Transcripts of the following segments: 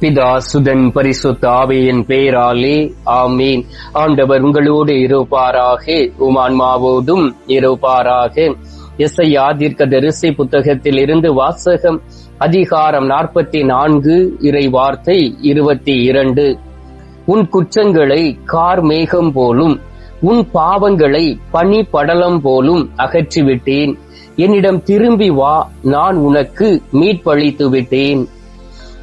பிதா சுதன் பரிசுத்த ஆவியின் பெயராலே ஆமீன். ஆண்டவர் உங்களோடு இருப்பாராக உமான்மாவோடும் இருப்பாராக. இசையா தீர்க்க தரிசி புத்தகத்தில் இருந்து வாசகம் அதிகாரம் நாற்பத்தி நான்கு இறை வார்த்தை இருபத்தி இரண்டு உன் குற்றங்களை கார் மேகம் போலும் உன் பாவங்களை பனி படலம் போலும் அகற்றிவிட்டேன். என்னிடம் திரும்பி வா நான் உனக்கு மீட்பளித்து விட்டேன்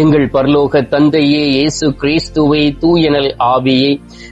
எங்கள் பரலோக தந்தையே இயேசு கிறிஸ்துவை தூயனல் ஆவியே.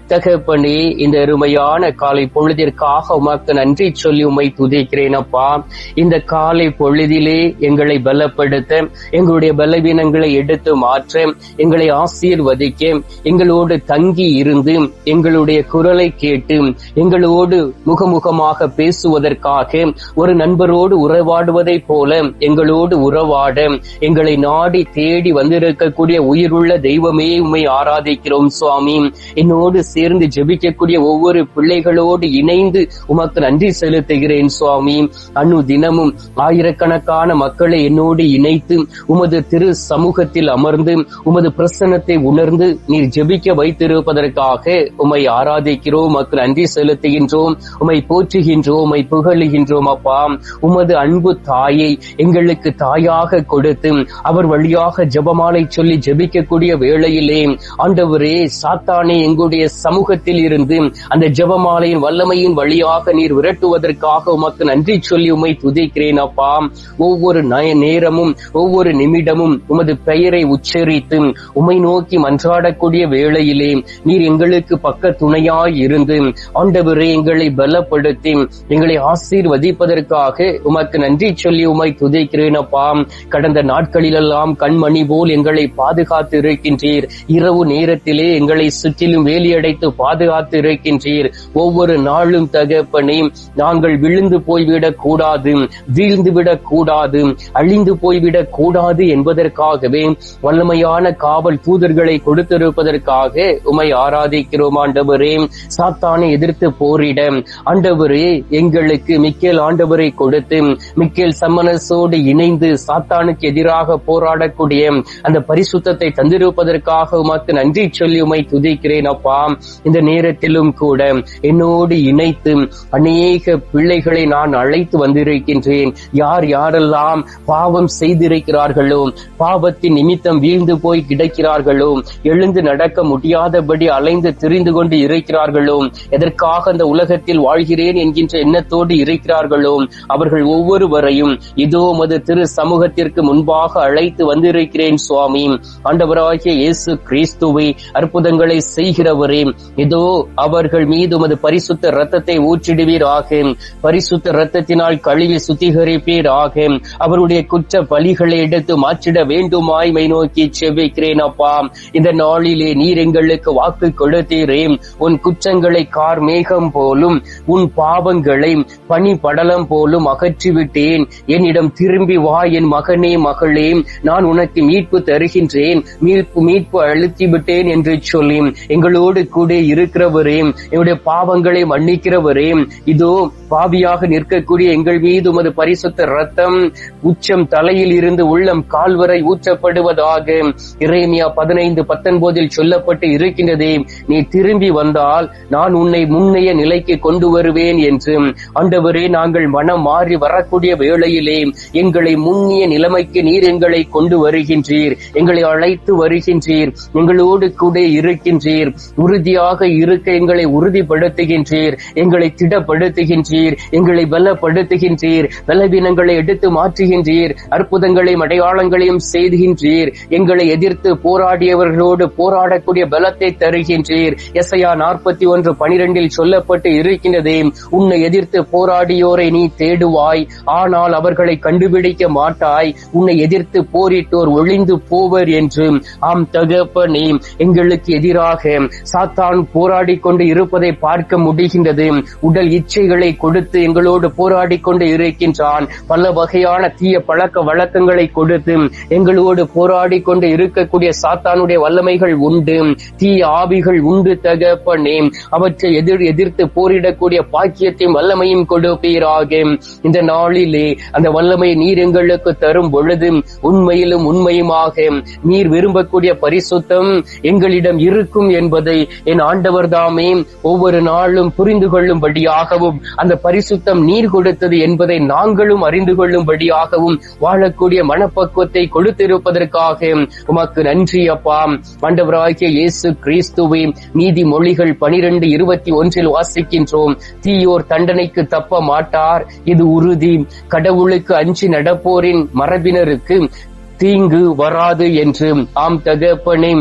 தகப்பனே இந்த அருமையான காலை பொழுதிற்காக உமக்கு நன்றி சொல்லி உமை துதிக்கிறேன் அப்பா. இந்த காலை பொழுதிலே எங்களை பலப்படுத்த எங்களுடைய பலவீனங்களை எடுத்து மாற்ற எங்களை ஆசீர்வதிக்க எங்களோடு தங்கி இருந்து எங்களுடைய குரலை கேட்டு எங்களோடு முகமுகமாக பேசுவதற்காக ஒரு நண்பரோடு உறவாடுவதை போல எங்களோடு உறவாட எங்களை நாடி தேடி வந்து வந்திருக்கக்கூடிய உயிருள்ள தெய்வமே உண்மை ஆராதிக்கிறோம் சுவாமி. என்னோடு சேர்ந்து ஜெபிக்கக்கூடிய ஒவ்வொரு பிள்ளைகளோடு இணைந்து உமக்கு நன்றி செலுத்துகிறேன் சுவாமி. அனு தினமும் ஆயிரக்கணக்கான மக்களை என்னோடு இணைத்து உமது திரு சமூகத்தில் அமர்ந்து உமது பிரசன்னத்தை உணர்ந்து நீர் ஜெபிக்க வைத்திருப்பதற்காக உமை ஆராதிக்கிறோம் உமக்கு நன்றி செலுத்துகின்றோம் உமை போற்றுகின்றோம் உமை புகழுகின்றோம் அப்பா. உமது அன்பு தாயை எங்களுக்கு தாயாக கொடுத்து அவர் வழியாக ஜபம் நாமாலை சொல்லி ஜெபிக்கக்கூடிய வேளையிலே ஆண்டவரே சாத்தானே எங்களுடைய சமூகத்தில் இருந்து அந்த ஜெபமாலையின் வல்லமையின் வழியாக நீர் விரட்டுவதற்காக உமக்கு நன்றி சொல்லி உமை துதிக்கிறேன் அப்பா. ஒவ்வொரு நய- நேரமும் ஒவ்வொரு நிமிடமும் உமது பெயரை உச்சரித்து உமை நோக்கி மன்றாடக்கூடிய வேளையிலே நீர் எங்களுக்கு பக்க துணையாய் இருந்து ஆண்டவரே எங்களை பலப்படுத்தி எங்களை ஆசீர்வதிப்பதற்காக உமக்கு நன்றி சொல்லி உமை துதிக்கிறேன் அப்பா. கடந்த நாட்களிலெல்லாம் கண்மணி போல் எங்களை பாதுகாத்து இருக்கின்றீர் இரவு நேரத்திலே எங்களை சுற்றிலும் வேலியடைத்து பாதுகாத்து இருக்கின்றீர் ஒவ்வொரு நாளும் தகப்பனே நாங்கள் விழுந்து போய்விடக் கூடாது வீழ்ந்து விடக் கூடாது அழிந்து போய்விடக் கூடாது என்பதற்காகவே வல்லமையான காவல் தூதர்களை கொடுத்திருப்பதற்காக உமை ஆராதிக்கிறோம் ஆண்டவரே. சாத்தானை எதிர்த்து போரிட ஆண்டவரே எங்களுக்கு மிக்கேல் ஆண்டவரை கொடுத்து மிக்கேல் சம்மனசோடு இணைந்து சாத்தானுக்கு எதிராக போராடக்கூடிய அந்த பரிசுத்தத்தை தந்திருப்பதற்காக உமக்கு நன்றி சொல்லி உமை துதிக்கிறேன் அப்பா. இந்த நேரத்திலும் கூட என்னோடு இணைத்து அநேக பிள்ளைகளை நான் அழைத்து வந்திருக்கின்றேன். யார் யாரெல்லாம் பாவம் செய்திருக்கிறார்களோ பாவத்தின் நிமித்தம் வீழ்ந்து போய் கிடக்கிறார்களோ எழுந்து நடக்க முடியாதபடி அலைந்து திரிந்து கொண்டு இருக்கிறார்களோ எதற்காக அந்த உலகத்தில் வாழ்கிறேன் என்கின்ற எண்ணத்தோடு இருக்கிறார்களோ அவர்கள் ஒவ்வொருவரையும் இதோ மது திரு சமூகத்திற்கு முன்பாக அழைத்து வந்திருக்கிறேன் சுவாமி. ஆண்டவராகிய இயேசு கிறிஸ்துவை அற்புதங்களை செய்கிறவரே இதோ அவர்கள் மீது உமது பரிசுத்த ரத்தத்தை ஊற்றிடுவீர் ஊற்றிடுவீராக. பரிசுத்த ரத்தத்தினால் கழுவி சுத்திகரிப்பீர் சுத்திகரிப்பீராக. அவருடைய குற்ற பலிகளை எடுத்து மாற்றிட வேண்டுமாய் மை நோக்கி செவ்விக்கிறேன் அப்பா. இந்த நாளிலே நீர் எங்களுக்கு வாக்கு கொடுத்தீரே. உன் குற்றங்களை கார் மேகம் போலும் உன் பாவங்களை பனி படலம் போலும் அகற்றிவிட்டேன். என்னிடம் திரும்பி வா என் மகனே மகளே. நான் உனக்கு மீட்பு தருகின்றேன். மீட்பு மீட்பு அழுத்தி விட்டேன் என்று சொல்லி எங்களோடு கூட இருக்கிறவரே என்னுடைய பாவங்களை மன்னிக்கிறவரே இதோ பாவியாக நிற்கக்கூடிய எங்கள் மீது உமது பரிசுத்த ரத்தம் உச்சம் தலையில் இருந்து உள்ளம் கால்வரை ஊற்றப்படுவதாக இறைமியா பதினைந்து பத்தொன்பதில் சொல்லப்பட்டு இருக்கின்றதே. நீ திரும்பி வந்தால் நான் உன்னை முன்னைய நிலைக்கு கொண்டு வருவேன் என்று. ஆண்டவரே நாங்கள் மனம் மாறி வரக்கூடிய வேளையிலே எங்களை முன்னிய நிலைமைக்கு நீர் எங்களை கொண்டு வருகின்றீர். இருக்கின்றீர். எங்களை அழைத்து வருகின்றீர். எங்களோடு கூட இருக்கின்றீர். உறுதியாக இருக்க எங்களை உறுதிப்படுத்துகின்றீர். எங்களை திடப்படுத்துகின்றீர். எங்களை பலப்படுத்துகின்றீர். பலவீனங்களை எடுத்து மாற்றுகின்றீர். அற்புதங்களையும் அடையாளங்களையும் செய்துகின்றீர். எங்களை எதிர்த்து போராடியவர்களோடு போராடக்கூடிய பலத்தை தருகின்றீர். எஸ்ஐயா நாற்பத்தி ஒன்று பனிரெண்டில் சொல்லப்பட்டு இருக்கின்றதே உன்னை எதிர்த்து போராடியோரை நீ தேடுவாய். ஆனால் அவர்களை கண்டுபிடிக்க மாட்டாய். உன்னை எதிர்த்து போரிட்டோர் ஒளிந்து கடந்து போவர் என்று. ஆம் தகப்பனே எங்களுக்கு எதிராக சாத்தான் போராடி கொண்டு இருப்பதை பார்க்க முடிகின்றது. உடல் இச்சைகளை கொடுத்து எங்களோடு போராடி கொண்டு இருக்கின்றான். பல வகையான தீய பழக்க வழக்கங்களை கொடுத்து எங்களோடு போராடி கொண்டு இருக்கக்கூடிய சாத்தானுடைய வல்லமைகள் உண்டு. தீய ஆவிகள் உண்டு தகப்பனே. அவற்றை எதிர் எதிர்த்து போரிடக்கூடிய பாக்கியத்தையும் வல்லமையும் கொடுப்பீராக. இந்த நாளிலே அந்த வல்லமை நீர் எங்களுக்கு தரும் பொழுது உண்மையிலும் உண்மையுமா உண்மையுமாக நீர் விரும்பக்கூடிய பரிசுத்தம் எங்களிடம் இருக்கும் என்பதை என் ஆண்டவர் தாமே ஒவ்வொரு நாளும் புரிந்து கொள்ளும்படியாகவும் அந்த பரிசுத்தம் நீர் கொடுத்தது என்பதை நாங்களும் அறிந்து கொள்ளும்படியாகவும் வாழக்கூடிய மனப்பக்குவத்தை கொடுத்திருப்பதற்காக உமக்கு நன்றி அப்பா. ஆண்டவராகிய இயேசு கிறிஸ்துவை நீதி மொழிகள் பனிரெண்டு இருபத்தி ஒன்றில் வாசிக்கின்றோம். தீயோர் தண்டனைக்கு தப்ப மாட்டார். இது உறுதி. கடவுளுக்கு அஞ்சி நடப்போரின் மரபினருக்கு தீங்கு வராது என்று ஆம் தகப்பனே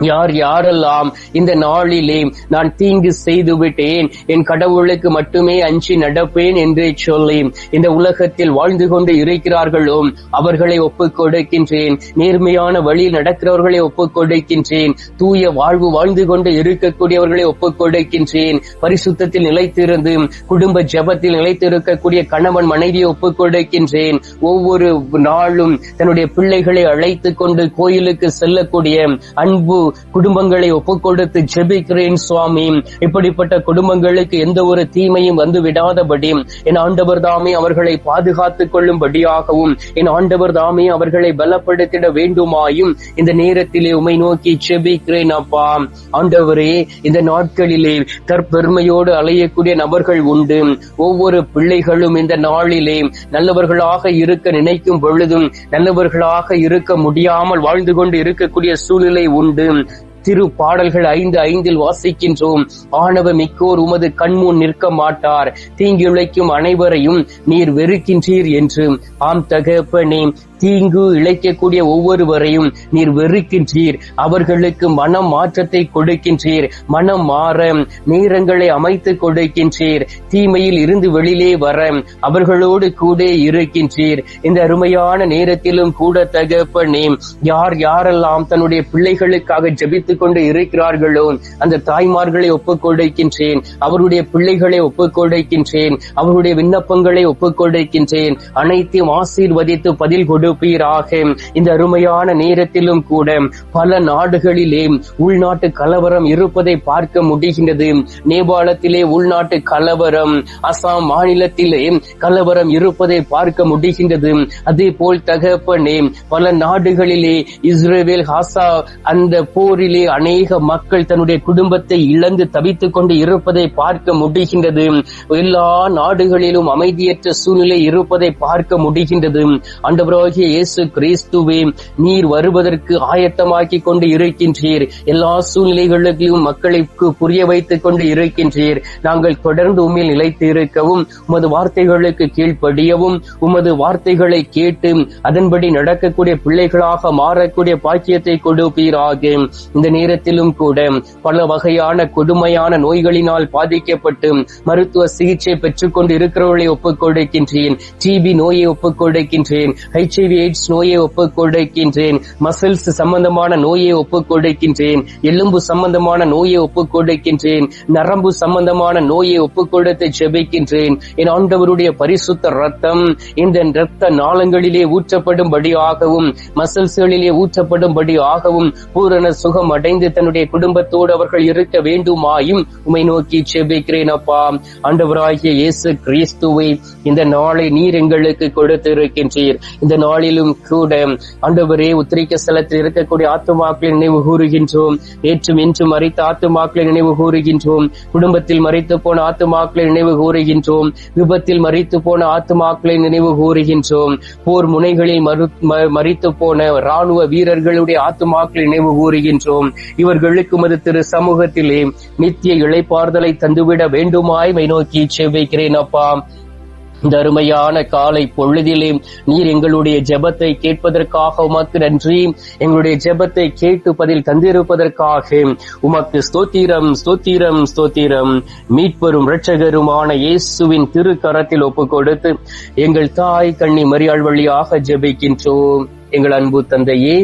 யார் யாரெல்லாம் இந்த நாளிலே நான் தீங்கு செய்து விட்டேன் என் கடவுளுக்கு மட்டுமே அஞ்சி நடப்பேன் என்று சொல்லி இந்த உலகத்தில் வாழ்ந்து கொண்டு இருக்கிறார்களோ அவர்களை ஒப்புக் கொடுக்கின்றேன். நேர்மையான வழியில் நடக்கிறவர்களை ஒப்புக் கொடுக்கின்றேன். தூய வாழ்வு வாழ்ந்து கொண்டு இருக்கக்கூடியவர்களை ஒப்புக் கொடுக்கின்றேன். பரிசுத்தத்தில் நிலைத்திருந்து குடும்ப ஜபத்தில் நிலைத்திருக்கக்கூடிய கணவன் மனைவியை ஒப்புக் கொடுக்கின்றேன். ஒவ்வொரு நாளும் தன்னுடைய பிள்ளைகளை அழைத்துக் கொண்டு கோயிலுக்கு செல்லக்கூடிய அன்பு குடும்பங்களை ஒப்புக்கொடுத்து ஜெபிக்கிறேன் சுவாமி. இப்படிப்பட்ட குடும்பங்களுக்கு எந்த ஒரு தீமையும் வந்து விடாதபடி என் ஆண்டவர் தாமே அவர்களை பாதுகாத்துக் கொள்ளும்படியாகவும் என் ஆண்டவர் தாமே அவர்களை பலப்படுத்திட வேண்டுமாயும் இந்த நேரத்திலே உமை நோக்கி ஜெபிக்கிறேன் அப்பா. ஆண்டவரே இந்த நாட்களிலே தற்பெருமையோடு அலையக்கூடிய நபர்கள் உண்டு. ஒவ்வொரு பிள்ளைகளும் இந்த நாளிலே நல்லவர்களாக இருக்க நினைக்கும் பொழுதும் நல்லவர்களாக இருக்க முடியாமல் வாழ்ந்து கொண்டு இருக்கக்கூடிய சூழ்நிலை உண்டு. திரு பாடல்கள் ஐந்து ஐந்தில் வாசிக்கின்றோம். ஆணவ மிக்கோர் உமது கண்முன் நிற்க மாட்டார். தீங்கிழைக்கும் அனைவரையும் நீர் வெறுக்கின்றீர் என்று. ஆம் தகப்பனே தீங்கு இழைக்கக்கூடிய ஒவ்வொருவரையும் நீர் வெறுக்கின்றீர். அவர்களுக்கு மனம் மாற்றத்தை கொடுக்கின்றீர். மனம் மாற நேரங்களை அமைத்து கொடுக்கின்றீர். தீமையில் இருந்து வெளியிலே வர அவர்களோடு கூட இருக்கின்றீர். இந்த அருமையான நேரத்திலும் கூட தகப்பனே யார் யாரெல்லாம் தன்னுடைய பிள்ளைகளுக்காக ஜெபித்துக் கொண்டு இருக்கிறார்களோ அந்த தாய்மார்களை ஒப்புக் கொடுக்கின்றேன். அவருடைய பிள்ளைகளை ஒப்புக் கொடுக்கின்றேன். அவருடைய விண்ணப்பங்களை ஒப்புக் கொடுக்கின்றேன். அனைத்தையும் ஆசீர்வதித்து பதில் கொடு கொடுப்பீராக இந்த அருமையான நேரத்திலும் கூட பல நாடுகளிலே உள்நாட்டு கலவரம் இருப்பதை பார்க்க முடிகின்றது. நேபாளத்திலே உள்நாட்டு கலவரம் அசாம் மாநிலத்திலே கலவரம் இருப்பதை பார்க்க முடிகின்றது. அதே போல் தகப்பனே பல நாடுகளிலே இஸ்ரேல் ஹாசா அந்த போரிலே அநேக மக்கள் தன்னுடைய குடும்பத்தை இழந்து தவித்துக் கொண்டு இருப்பதை பார்க்க முடிகின்றது. எல்லா நாடுகளிலும் அமைதியற்ற சூழ்நிலை இருப்பதை பார்க்க முடிகின்றது. ஆண்டவராகிய இயேசு கிறிஸ்துவே நீர் வருவதற்கு ஆயத்தமாக்கி கொண்டு இருக்கின்றீர். எல்லா சூழ்நிலைகளிலும் மக்களுக்கு புரிய வைத்துக் கொண்டு இருக்கின்றீர். நாங்கள் தொடர்ந்து உண்மையில் நிலைத்து இருக்கவும் உமது வார்த்தைகளுக்கு கீழ்ப்படியவும் உமது வார்த்தைகளை கேட்டு அதன்படி நடக்கக்கூடிய பிள்ளைகளாக மாறக்கூடிய பாக்கியத்தை கொடுப்பீராக. இந்த நேரத்திலும் கூட பல வகையான கொடுமையான நோய்களினால் பாதிக்கப்பட்டு மருத்துவ சிகிச்சை பெற்றுக் கொண்டு இருக்கிறவர்களை ஒப்புக் கொடுக்கின்றேன் டிபி நோயை ஒப்புக் கொடுக்கின்றேன் ஹெச்ஐவி ஹெச்ஐவி எய்ட்ஸ் நோயை ஒப்புக் கொடுக்கின்றேன் மசில்ஸ் சம்பந்தமான நோயை ஒப்புக் கொடுக்கின்றேன் எலும்பு சம்பந்தமான நோயை ஒப்புக் கொடுக்கின்றேன் நரம்பு சம்பந்தமான நோயை ஒப்புக் கொடுத்து ஜெபிக்கின்றேன். என் ஆண்டவருடைய பரிசுத்த ரத்தம் இந்த இரத்த நாளங்களிலே ஊற்றப்படும்படியாகவும் மசில்ஸ்களிலே ஊற்றப்படும்படியாகவும் பூரண சுகம் அடைந்து தன்னுடைய குடும்பத்தோடு அவர்கள் இருக்க வேண்டுமாயும் உமை நோக்கி ஜெபிக்கிறேன் அப்பா. ஆண்டவராகிய இயேசு கிறிஸ்துவை இந்த நாளை நீர் எங்களுக்கு கொடுத்திருக்கின்றீர். இந்த நாள் நாளிலும் கூட ஆண்டவரே உத்திரிக்க ஸ்தலத்தில் இருக்கக்கூடிய ஆத்துமாக்களை நினைவு கூறுகின்றோம். நேற்றும் இன்றும் மறைத்த ஆத்துமாக்களை நினைவு கூறுகின்றோம். குடும்பத்தில் மறைத்து போன ஆத்துமாக்களை நினைவு கூறுகின்றோம். விபத்தில் மறித்து போன ஆத்துமாக்களை நினைவு கூறுகின்றோம். போர் முனைகளில் மறித்து போன ராணுவ வீரர்களுடைய ஆத்துமாக்களை நினைவு கூறுகின்றோம். இவர்களுக்கு மது திரு சமூகத்திலே நித்திய இழைப்பார்தலை தந்துவிட வேண்டுமாய் மை நோக்கி செவ்வைக்கிறேன் அப்பா. இந்த அருமையான காலை பொழுதிலே நீர் எங்களுடைய ஜெபத்தை கேட்பதற்காக உமக்கு நன்றி. எங்களுடைய ஜெபத்தை கேட்டு பதில் தந்திருப்பதற்காக உமக்கு ஸ்தோத்திரம் ஸ்தோத்திரம் ஸ்தோத்திரம். மீட்பெரும் இரட்சகருமான இயேசுவின் திருக்கரத்தில் ஒப்பு கொடுத்து எங்கள் தாய் கண்ணி மரியாள் வழியாக ஜெபிக்கின்றோம். எங்கள் அன்பு தந்தையே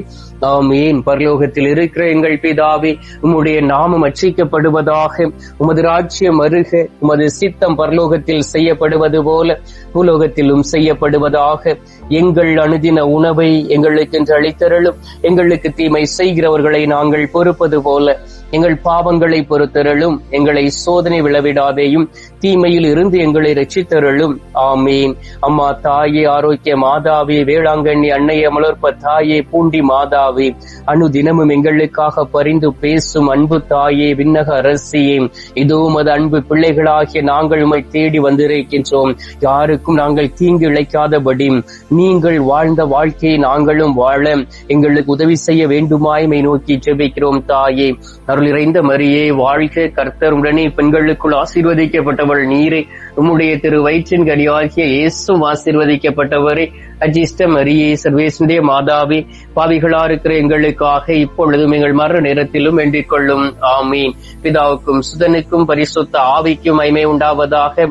ஆமீன் பரலோகத்தில் இருக்கிற எங்கள் பிதாவே உம்முடைய நாமம் அச்சிக்கப்படுவதாக உமது ராஜ்யம் அருக உமது சித்தம் பரலோகத்தில் செய்யப்படுவது போல பூலோகத்திலும் செய்யப்படுவதாக எங்கள் அணுதின உணவை எங்களுக்கு என்று அளித்தருளும் எங்களுக்கு தீமை செய்கிறவர்களை நாங்கள் பொறுப்பது போல எங்கள் பாவங்களை பொறுத்தருளும் எங்களை சோதனை விளவிடாதேயும் தீமையில் இருந்து எங்களை ரட்சித்தருளும் ஆமீன். அம்மா தாயே ஆரோக்கிய மாதாவே வேளாங்கண்ணி அன்னைய மலர்ப்ப தாயே பூண்டி மாதாவே அணு தினமும் எங்களுக்காக பரிந்து பேசும் அன்பு தாயே விண்ணக அரசியே. இதோ அது அன்பு பிள்ளைகளாகிய நாங்கள் உமை தேடி வந்திருக்கின்றோம். யாருக்கும் நாங்கள் தீங்கு இழைக்காதபடி நீங்கள் வாழ்ந்த வாழ்க்கையை நாங்களும் வாழ எங்களுக்கு உதவி செய்ய வேண்டுமாய்மை நோக்கி ஜெபிக்கிறோம் தாயே. அருள் இறைந்த மரியே வாழ்க கர்த்தர் உடனே பெண்களுக்குள் ஆசீர்வதிக்கப்பட்டவள் நீரே. உம்முடைய திரு வயிற்றின் கடியாகிய இயேசும் ஆசீர்வதிக்கப்பட்டவரே. அஜிஷ்ட மரியே சர்வேசுடைய மாதாவே பாவிகளா இருக்கிற எங்களுக்காக இப்பொழுதும் எங்கள் மறு நேரத்திலும் வேண்டிக் கொள்ளும். ஆமீன். பிதாவுக்கும் சுதனுக்கும் பரிசுத்த ஆவிக்கும் மைமை உண்டாவதாக